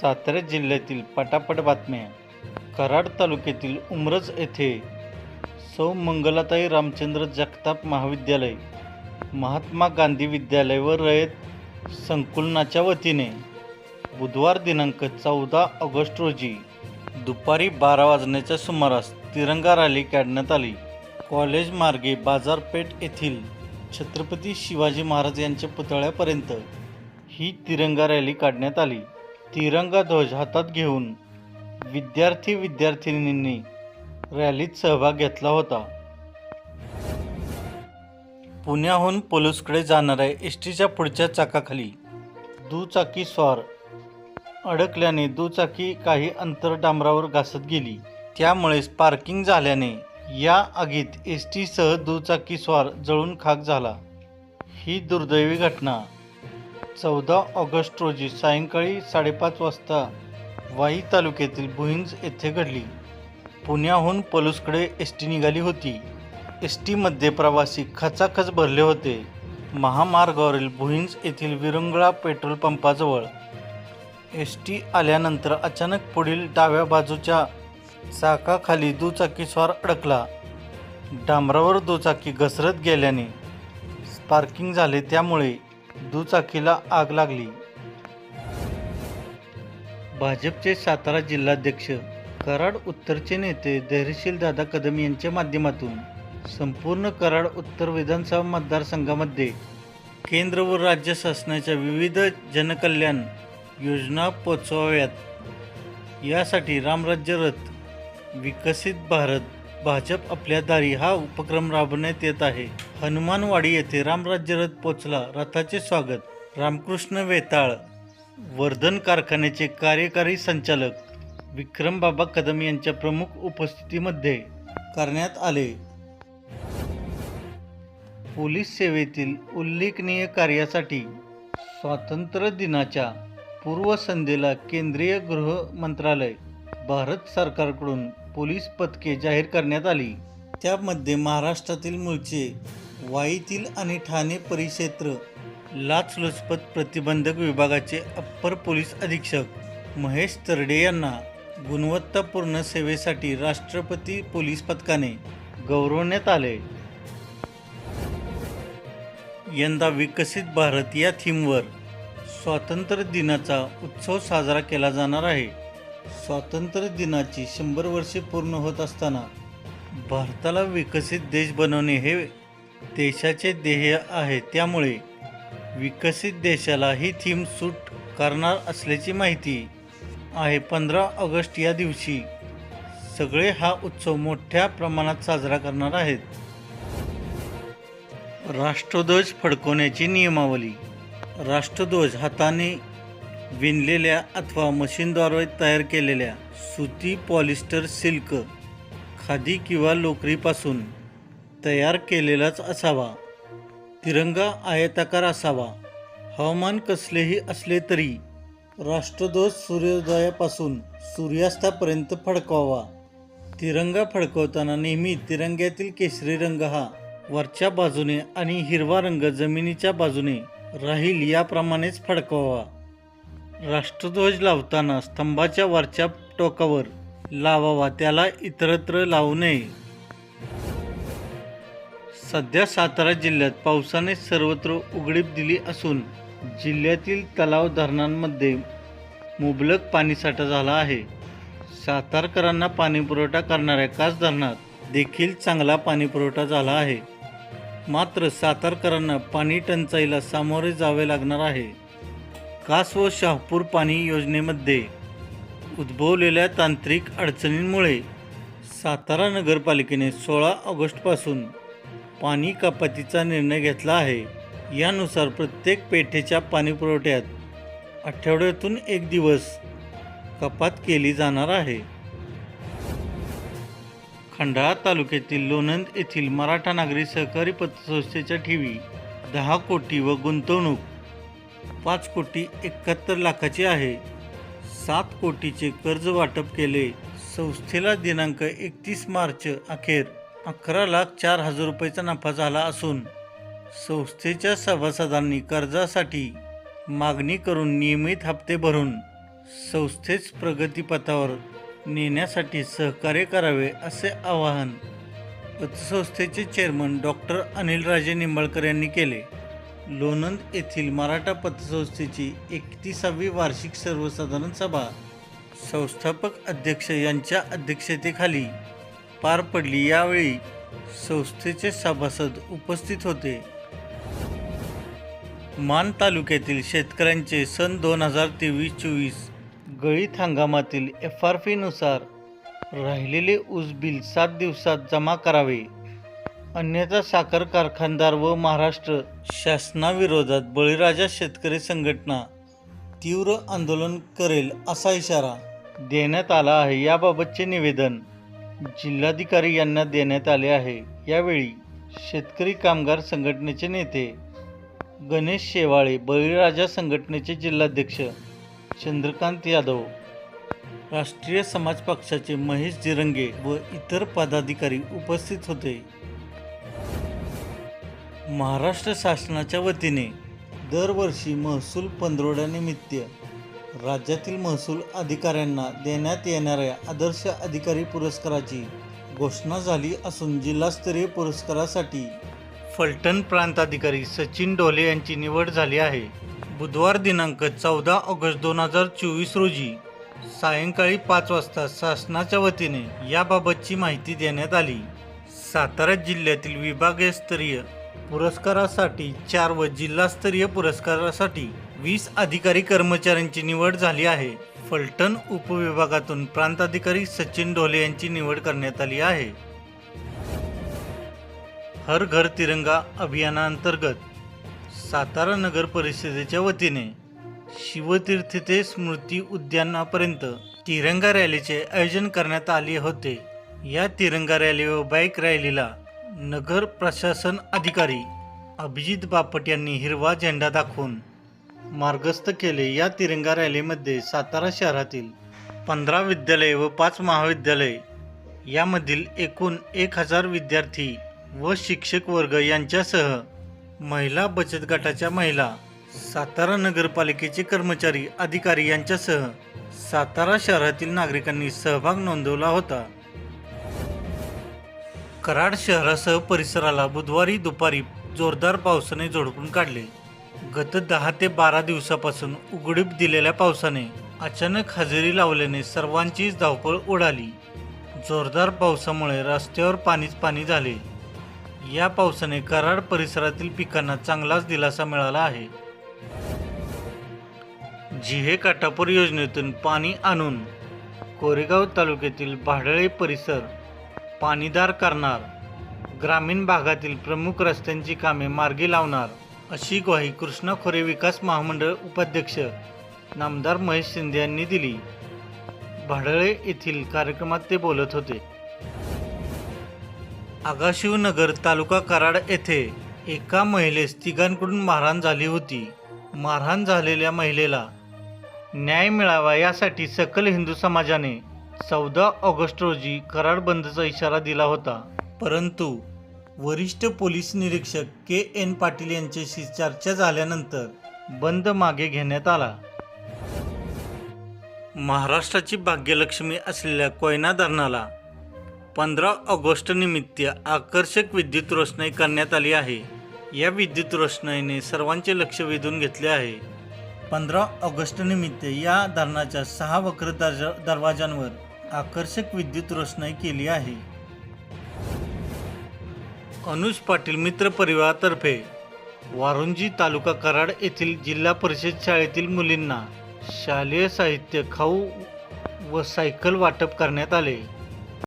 सातारा जिल्ह्यातील पटापट बातम्या. कराड तालुक्यातील उमरज येथे सौ मंगलाताई रामचंद्र जगताप महाविद्यालय महात्मा गांधी विद्यालय व रयत संकुलनाच्या वतीने बुधवार दिनांक चौदा ऑगस्ट रोजी दुपारी बारा वाजण्याच्या सुमारास तिरंगा रॅली काढण्यात आली. कॉलेज मार्गे बाजारपेठ येथील छत्रपती शिवाजी महाराज यांच्या पुतळ्यापर्यंत ही तिरंगा रॅली काढण्यात आली. तिरंगा ध्वज हातात घेऊन विद्यार्थी विद्यार्थिनींनी रॅलीत सहभाग घेतला होता. पुण्याहून पोलूसकडे जाणाऱ्या एस टीच्या पुढच्या चाकाखाली दुचाकी स्वार अडकल्याने दुचाकी काही अंतर डांबरावर घासत गेली. त्यामुळे स्पार्किंग झाल्याने या आगीत एस टीसह दुचाकी स्वार जळून खाक झाला. ही दुर्दैवी घटना चौदा ऑगस्ट रोजी सायंकाळी साडेपाच वाजता वाई तालुक्यातील भुईंज येथे घडली. पुण्याहून पलूसकडे एस टी निघाली होती. एस टीमध्ये प्रवासी खचाखच भरले होते. महामार्गावरील भुईंज येथील विरंगळा पेट्रोल पंपाजवळ एस टी आल्यानंतर अचानक पुढील डाव्या बाजूच्या चाकाखाली दुचाकीस्वार अडकला. डांबरावर दुचाकी घसरत गेल्याने स्पार्किंग झाले त्यामुळे दुचाकीला आग लागली. भाजपचे सातारा जिल्हाध्यक्ष कराड उत्तरचे नेते धैर्यशील दादा कदम यांच्या माध्यमातून संपूर्ण कराड उत्तर विधानसभा मतदारसंघामध्ये केंद्र व राज्य शासनाच्या विविध जनकल्याण योजना पोचवाव्यात यासाठी रामराज्य रथ विकसित भारत भाजप आपल्या दारी हा उपक्रम राबवण्यात येत आहे. हनुमानवाडी येथे रामराज्य रथ पोचला रथाचे स्वागत. रामकृष्ण वेताळ वर्धन कारखान्याचे कार्यकारी संचालक विक्रमबाबा कदम यांच्या प्रमुख उपस्थितीमध्ये करण्यात आले. पोलीस सेवेतील उल्लेखनीय कार्यासाठी स्वातंत्र्य दिनाच्या पूर्वसंध्येला केंद्रीय गृह मंत्रालय भारत सरकारकडून पोलीस पथके जाहीर करण्यात आली. त्यामध्ये महाराष्ट्रातील मूळचे वाईतील आणि ठाणे परिक्षेत्र लाचलुचपत प्रतिबंधक विभागाचे अप्पर पोलीस अधीक्षक महेश तरडे यांना गुणवत्तापूर्ण सेवेसाठी राष्ट्रपती पोलीस पथकाने गौरवण्यात आले. यंदा विकसित भारत या थीमवर स्वातंत्र्य दिनाचा उत्सव साजरा केला जाणार आहे. स्वातंत्र्य दिनाची शंभर वर्षे पूर्ण होत असताना भारताला विकसित देश बनवणे हे देशाचे ध्येय आहे. त्यामुळे विकसित देशाला ही थीम सूट करणार असल्याची माहिती आहे. पंधरा ऑगस्ट या दिवशी सगळे हा उत्सव मोठ्या प्रमाणात साजरा करणार आहेत. राष्ट्रध्वज फडकवण्याची नियमावली. राष्ट्रध्वज हाताने विणलेल्या अथवा मशीनद्वारे तयार केलेल्या सुती पॉलिस्टर सिल्क खादी किंवा लोकरीपासून तयार केलेलाच असावा. तिरंगा आयताकार असावा. हवामान कसलेही असले तरी राष्ट्रध्वज सूर्योदयापासून सूर्यास्तापर्यंत फडकवावा. तिरंगा फडकवताना नेहमी तिरंग्यातील केशरी रंग हा वरच्या बाजूने आणि हिरवा रंग जमिनीच्या बाजूने राहील याप्रमाणेच फडकवावा. राष्ट्रध्वज लावताना स्तंभाच्या वरच्या टोकावर लावावा त्याला इतरत्र लावू नये. सध्या सातारा जिल्ह्यात पावसाने सर्वत्र उघडीप दिली असून जिल्ह्यातील तलाव धरणांमध्ये मुबलक पाणीसाठा झाला आहे. सातारकरांना पाणीपुरवठा करणाऱ्या कास धरणात देखील चांगला पाणीपुरवठा झाला आहे. मात्र सातारकरांना पाणी टंचाईला सामोरे जावे लागणार आहे. कास व शहापूर पाणी योजनेमध्ये उद्भवलेल्या तांत्रिक अडचणींमुळे सातारा नगरपालिकेने सोळा ऑगस्टपासून पाणी कपातीचा निर्णय घेतला आहे. यानुसार प्रत्येक पेठेच्या पाणीपुरवठ्यात आठवड्यातून एक दिवस कपात केली जाणार आहे. खंडाळा तालुक्यातील लोणंद येथील मराठा नागरी सहकारी पतसंस्थेच्या ठेवी दहा कोटी व गुंतवणूक पाच कोटी एकाहत्तर लाखाची आहे. सात कोटीचे कर्ज वाटप केले. संस्थेला दिनांक एकतीस मार्च अखेर अकरा लाख चार हजार रुपयाचा नफा झाला असून संस्थेच्या सभासदांनी कर्जासाठी मागणी करून नियमित हप्ते भरून संस्थेच प्रगतीपथावर नेण्यासाठी सहकार्य करावे असे आवाहन पतसंस्थेचे चेअरमन डॉक्टर अनिल राजे निंबाळकर यांनी केले. लोणंद येथील मराठा पतसंस्थेची एकतीसावी वार्षिक सर्वसाधारण सभा संस्थापक अध्यक्ष यांच्या अध्यक्षतेखाली पार पडली. यावेळी संस्थेचे सभासद उपस्थित होते. मान तालुक्यातील शेतकऱ्यांचे सन दोन हजार तेवीस चोवीस गळीत हंगामातील एफ आर पीनुसार राहिलेले ऊस बिल सात दिवसात जमा करावे. अन्यथा साखर कारखानदार व महाराष्ट्र शासनाविरोधात बळीराजा शेतकरी संघटना तीव्र आंदोलन करेल असा इशारा देण्यात आला आहे. याबाबतचे निवेदन जिल्हाधिकारी यांना देण्यात आले आहे. यावेळी शेतकरी कामगार संघटनेचे नेते गणेश शेवाळे बळीराजा संघटनेचे जिल्हाध्यक्ष चंद्रकांत यादव राष्ट्रीय समाज पक्षाचे महेश जिरंगे व इतर पदाधिकारी उपस्थित होते. महाराष्ट्र शासनाच्या वतीने दरवर्षी महसूल पंधरवड्यानिमित्त राज्यातील महसूल अधिकाऱ्यांना देण्यात येणाऱ्या आदर्श अधिकारी पुरस्काराची घोषणा झाली असून जिल्हास्तरीय पुरस्कारासाठी फलटण प्रांताधिकारी सचिन डोले यांची निवड झाली आहे. बुधवार दिनांक चौदा ऑगस्ट दोन हजार चोवीस रोजी सायंकाळी पाच वाजता शासनाच्या वतीने याबाबतची माहिती देण्यात आली. सातारा जिल्ह्यातील विभागीयस्तरीय पुरस्कारासाठी चार व जिल्हास्तरीय पुरस्कारासाठी वीस अधिकारी कर्मचाऱ्यांची निवड झाली आहे. फलटण उपविभागातून प्रांताधिकारी सचिन ढोले यांची निवड करण्यात आली आहे. हर घर तिरंगा अभियानाअंतर्गत सातारा नगर परिषदेच्या वतीने शिवतीर्थ ते स्मृती उद्यानापर्यंत तिरंगा रॅलीचे आयोजन करण्यात आले होते. या तिरंगा रॅली व बाईक रॅलीला नगर प्रशासन अधिकारी अभिजित बापट यांनी हिरवा झेंडा दाखवून मार्गस्थ केले या तिरंगा रॅलीमध्ये सातारा शहरातील पंधरा विद्यालये व पाच महाविद्यालय यामधील एकूण एक हजार विद्यार्थी व शिक्षक वर्ग यांच्यासह महिला बचत गटाच्या महिला सातारा नगरपालिकेचे कर्मचारी अधिकारी यांच्यासह सातारा शहरातील नागरिकांनी सहभाग नोंदवला होता. कराड शहरासह परिसराला बुधवारी दुपारी जोरदार पावसाने झोडपून काढले. गत दहा ते बारा दिवसापासून उघडीप दिलेल्या पावसाने अचानक हजेरी लावल्याने सर्वांचीच धावपळ उडाली. जोरदार पावसामुळे रस्त्यावर पाणीच पाणी झाले. या पावसाने कराड परिसरातील पिकांना चांगलाच दिलासा मिळाला आहे. जिहे काटापूर योजनेतून पाणी आणून कोरेगाव तालुक्यातील भाडळे परिसर पाणीदार करणार. ग्रामीण भागातील प्रमुख रस्त्यांची कामे मार्गी लावणार. अशी ग्वाही कृष्णा खोरे विकास महामंडळ उपाध्यक्ष नामदार महेश शिंदे यांनी दिली. भाडळे येथील कार्यक्रमात ते बोलत होते. आगाशिवनगर तालुका कराड येथे एका महिलेस तिघांकडून मारहाण झाली होती. मारहाण झालेल्या महिलेला न्याय मिळावा यासाठी सकल हिंदू समाजाने चौदा ऑगस्ट रोजी कराड बंदचा इशारा दिला होता. परंतु वरिष्ठ पोलीस निरीक्षक के एन पाटील यांच्याशी चर्चा झाल्यानंतर बंद मागे घेण्यात आला. महाराष्ट्राची भाग्यलक्ष्मी असलेल्या कोयना धरणाला पंधरा ऑगस्ट निमित्त आकर्षक विद्युत रोषणाई करण्यात आली आहे. या विद्युत रोषणाईने सर्वांचे लक्ष वेधून घेतले आहे. पंधरा ऑगस्ट निमित्त या धरणाच्या सहा वक्र दर्जा दरवाजांवर आकर्षक विद्युत रोषणाई केली आहे. अनुज पाटील मित्र परिवारातर्फे वारुंजी तालुका कराड येथील जिल्हा परिषद शाळेतील मुलींना शालेय साहित्य खाऊ व सायकल वाटप करण्यात आले.